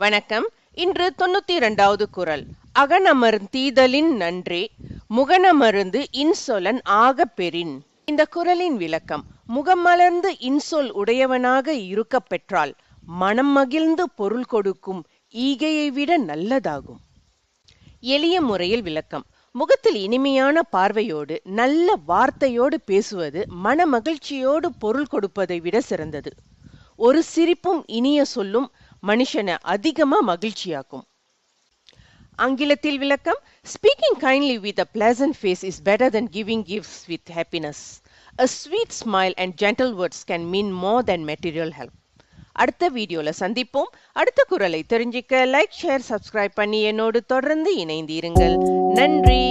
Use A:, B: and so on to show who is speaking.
A: வணக்கம். இன்று தொண்ணூத்தி இரண்டாவது குரல். அகனமர்ந்தீதலின் நன்றே. முகனமர்ந்து இன்சொலன் ஆக பெறின். இந்த குரலின் விளக்கம் முகமலர்ந்து இன்சொல் உடையவனாக இருக்க பெற்றால் மனம் மகிழ்ந்து பொருள் கொடுக்கும் ஈகையை விட நல்லதாகும். எளிய முறையில் விளக்கம் முகத்தில் இனிமையான பார்வையோடு நல்ல வார்த்தையோடு பேசுவது மன மகிழ்ச்சியோடு பொருள் கொடுப்பதை விட சிறந்தது. ஒரு சிரிப்பும் இனிய சொல்லும் மனுஷனை அதிகமா மகிழ்ச்சியாக்கும். ஆங்கிலத்தில் விளக்கம் speaking kindly with a pleasant face is better than giving gifts with happiness a sweet smile and gentle words can mean more than material help அடுத்த வீடியோல சந்திப்போம். அடுத்த குரலை தெரிஞ்சுக்க லைக் ஷேர் சப்ஸ்கிரைப் பண்ணி என்னோடு தொடர்ந்து இணைந்தீருங்கள். நன்றி!